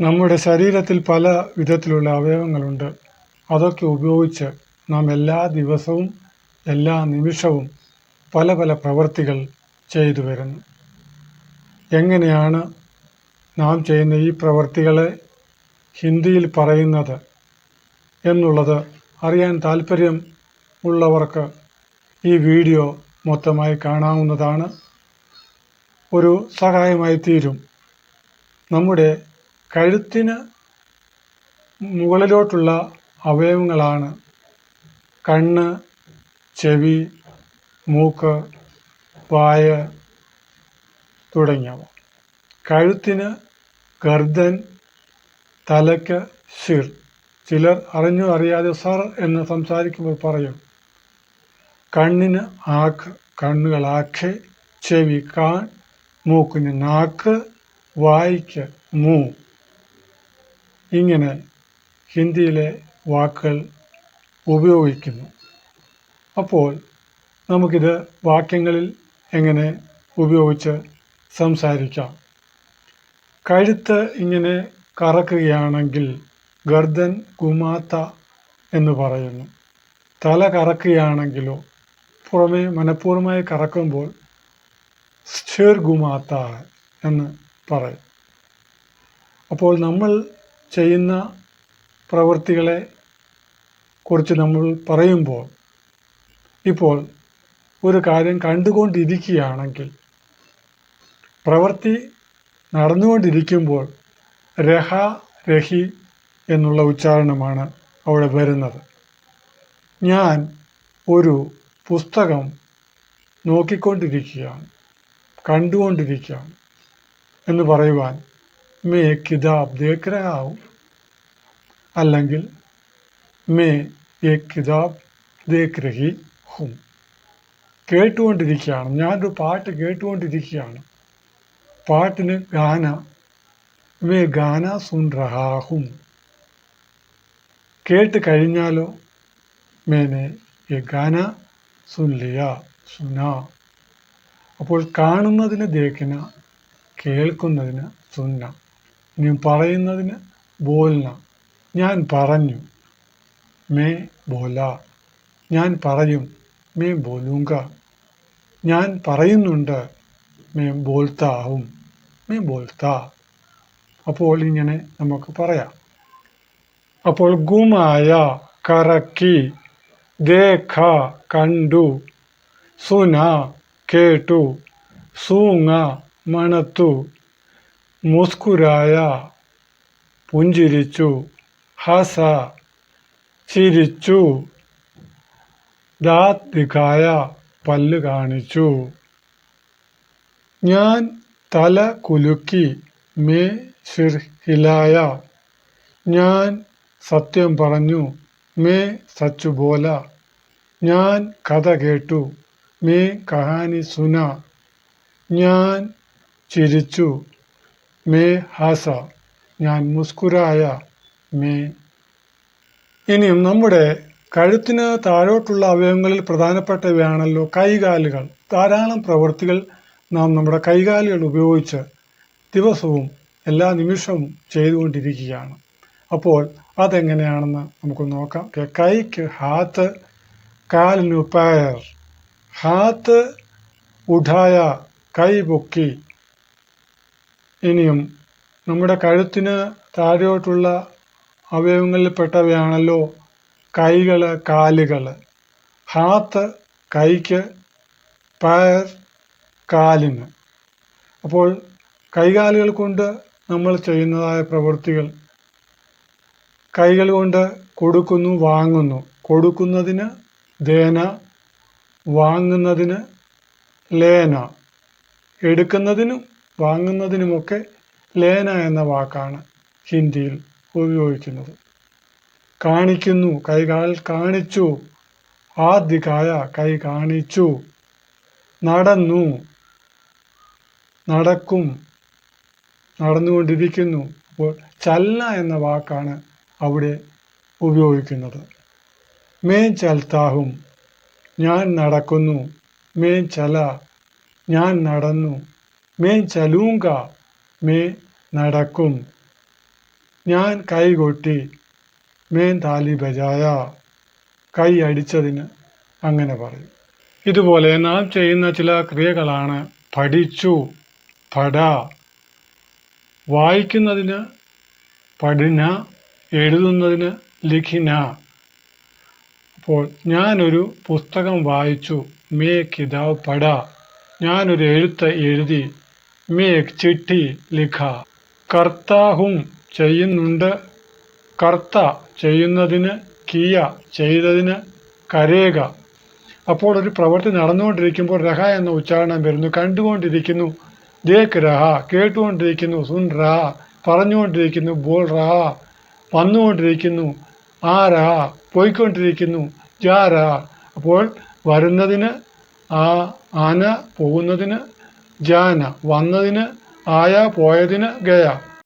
നമ്മുടെ ശരീരത്തിൽ പല വിധത്തിലുള്ള അവയവങ്ങളുണ്ട്. അതൊക്കെ ഉപയോഗിച്ച് നാം എല്ലാ ദിവസവും എല്ലാ നിമിഷവും പല പല പ്രവൃത്തികൾ ചെയ്തു വരുന്നു. എങ്ങനെയാണ് നാം ചെയ്യുന്ന ഈ പ്രവൃത്തികളെ ഹിന്ദിയിൽ പറയുന്നത് എന്നുള്ളത് അറിയാൻ താല്പര്യം ഉള്ളവർക്ക് ഈ വീഡിയോ മൊത്തമായി കാണാവുന്നതാണ്. ഒരു സഹായമായി തീരും. നമ്മുടെ കഴുത്തിന് മുകളിലോട്ടുള്ള അവയവങ്ങളാണ്. കണ്ണ് ചെവി മൂക്ക് വായ തുടങ്ങിയവ. കഴുത്തിന് ഗർദൻ തലയ്ക്ക് ശിർ. ചിലർ അറിഞ്ഞോ അറിയാതെ സർ എന്ന് സംസാരിക്കുമ്പോൾ പറയും കണ്ണിന് ആക്ക് കണ്ണുകൾ ആഖ് ചെവി കാൺ മൂക്കിന് നാക്ക് വായിക്ക് മൂ. ഇങ്ങനെ ഹിന്ദിയിലെ വാക്കുകൾ ഉപയോഗിക്കുന്നു. അപ്പോൾ നമുക്കിത് വാക്യങ്ങളിൽ എങ്ങനെ ഉപയോഗിച്ച് സംസാരിക്കാം? കഴുത്ത് ഇങ്ങനെ കറക്കുകയാണെങ്കിൽ ഗർദൻ കുമാത്ത എന്ന് പറയുന്നു. തല കറക്കുകയാണെങ്കിലോ പുറമെ മനഃപൂർവമായി കറക്കുമ്പോൾ സ്ഥിർ ഗുമാത്ത എന്ന് പറയും. അപ്പോൾ നമ്മൾ ചെയ്യുന്ന പ്രവൃത്തികളെ കുറിച്ച് നമ്മൾ പറയുമ്പോൾ ഇപ്പോൾ ഒരു കാര്യം കണ്ടുകൊണ്ടിരിക്കുകയാണെങ്കിൽ പ്രവൃത്തി നടന്നുകൊണ്ടിരിക്കുമ്പോൾ രഹ രഹി എന്നുള്ള ഉച്ചാരണമാണ് അവിടെ വരുന്നത്. ഞാൻ ഒരു പുസ്തകം നോക്കിക്കൊണ്ടിരിക്കുകയാണ് കണ്ടുകൊണ്ടിരിക്കുകയാണ് എന്ന് പറയുവാൻ മേ കിതാബ് ദേഖ് രഹാവും അല്ലെങ്കിൽ മേ എ കിതാബ് ദേഖ് രഹി ഹും. കേട്ടുകൊണ്ടിരിക്കുകയാണ്. ഞാനൊരു പാട്ട് കേട്ടുകൊണ്ടിരിക്കുകയാണ്. പാട്ടിന് ഗാന മേ ഗാന സുൻ റഹാഹും കേട്ട് കഴിഞ്ഞാലോ? മേനെ എ ഗാന സുൻ ലിയ സുന. അപ്പോൾ കാണുന്നതിന് ദേഖന കേൾക്കുന്നതിന് സുന്ന. ഇനി പറയുന്നതിന് ബോൽന ഞാൻ പറഞ്ഞു മേ ബോല. ഞാൻ പറയും മേ ബോലൂങ്ക. ഞാൻ പറയുന്നുണ്ട് മേ ബോൽത്താവും. മേ ബോൽത്താ. അപ്പോൾ ഇങ്ങനെ നമുക്ക് പറയാം. അപ്പോൾ ഗുമായ കറക്കി ദേഖ കണ്ടു. സുന കേട്ടു. സൂങ്ങ മണത്തു. മുസ്കുരായ പുഞ്ചിരിച്ചു. ഹസ ചിരിച്ചു. ദാത് ദിഖായ പല്ല് കാണിച്ചു. ഞാൻ തല കുലുക്കി മേ സിർ ഹിലായ. ഞാൻ സത്യം പറഞ്ഞു മേ സച്ചു ബോല. ഞാൻ കഥ കേട്ടു മേ കഹാനി സുന. ഞാൻ ചിരിച്ചു. മേ ഹാസ ഞാൻ മുസ്കുരായ മേ. ഇനിയും നമ്മുടെ കഴുത്തിന് താഴോട്ടുള്ള അവയവങ്ങളിൽ പ്രധാനപ്പെട്ടവയാണല്ലോ കൈകാലുകൾ. ധാരാളം പ്രവൃത്തികൾ നാം നമ്മുടെ കൈകാലുകൾ ഉപയോഗിച്ച് ദിവസവും എല്ലാ നിമിഷവും ചെയ്തുകൊണ്ടിരിക്കുകയാണ്. അപ്പോൾ അതെങ്ങനെയാണെന്ന് നമുക്ക് നോക്കാം. കൈക്ക് ഹാത്ത് കാലിന് പയർ ഹാത്ത് ഉഠായ കൈ പൊക്കി. ഇനിയും നമ്മുടെ കഴുത്തിന് താഴോട്ടുള്ള അവയവങ്ങളിൽപ്പെട്ടവയാണല്ലോ കൈകൾ കാലുകൾ ഹാത്ത് കൈക്ക് പയർ കാലിന്. അപ്പോൾ കൈകാലുകൾ കൊണ്ട് നമ്മൾ ചെയ്യുന്നതായ പ്രവൃത്തികൾ. കൈകൾ കൊണ്ട് കൊടുക്കുന്നു വാങ്ങുന്നു. കൊടുക്കുന്നതിന് ദേന വാങ്ങുന്നതിന് ലേന. എടുക്കുന്നതിനും വാങ്ങുന്നതിനുമൊക്കെ ലേന എന്ന വാക്കാണ് ഹിന്ദിയിൽ ഉപയോഗിക്കുന്നത്. കാണിക്കുന്നു കൈകാൽ കാണിച്ചു. ആദ്യകായ കൈ കാണിച്ചു. നടന്നു. നടക്കും. നടന്നുകൊണ്ടിരിക്കുന്നു. അപ്പോൾ ചല്ല എന്ന വാക്കാണ് അവിടെ ഉപയോഗിക്കുന്നത്. മേൻ ചൽത്താഹും. ഞാൻ നടക്കുന്നു. മേൻ ചല. ഞാൻ നടന്നു. മേൻ ചലൂങ്ക മേ നടക്കും. ഞാൻ കൈകൊട്ടി മേൻ താലി ബജായ കൈ അടിച്ചതിന് അങ്ങനെ പറയും. ഇതുപോലെ നാം ചെയ്യുന്ന ചില ക്രിയകളാണ് പഠിച്ചു പട വായിക്കുന്നതിന് പഠിന എഴുതുന്നതിന് ലിഖിന. അപ്പോൾ ഞാനൊരു പുസ്തകം വായിച്ചു മേ കിതാബ് പട ഞാനൊരു എഴുത്ത് എഴുതി മേ चिट्ठी ചിട്ടി ലിഖ കർത്താഹും ചെയ്യുന്നുണ്ട്. കർത്ത ചെയ്യുന്നതിന് കിയ ചെയ്തതിന് കരയുക അപ്പോൾ ഒരു പ്രവൃത്തി നടന്നുകൊണ്ടിരിക്കുമ്പോൾ രഹ എന്ന ഉച്ചാരണം വരുന്നു. കണ്ടുകൊണ്ടിരിക്കുന്നു ദേഖ് രഹ. കേട്ടുകൊണ്ടിരിക്കുന്നു സുൻ രഹ. പറഞ്ഞുകൊണ്ടിരിക്കുന്നു ബോൾ റഹ വന്നുകൊണ്ടിരിക്കുന്നു ആ രഹ. പോയിക്കൊണ്ടിരിക്കുന്നു ജാ രഹ. അപ്പോൾ വരുന്നതിന് ആ ആന പോകുന്നതിന് ജാന വന്നതിന് ആയ പോയതിന് ഗയ.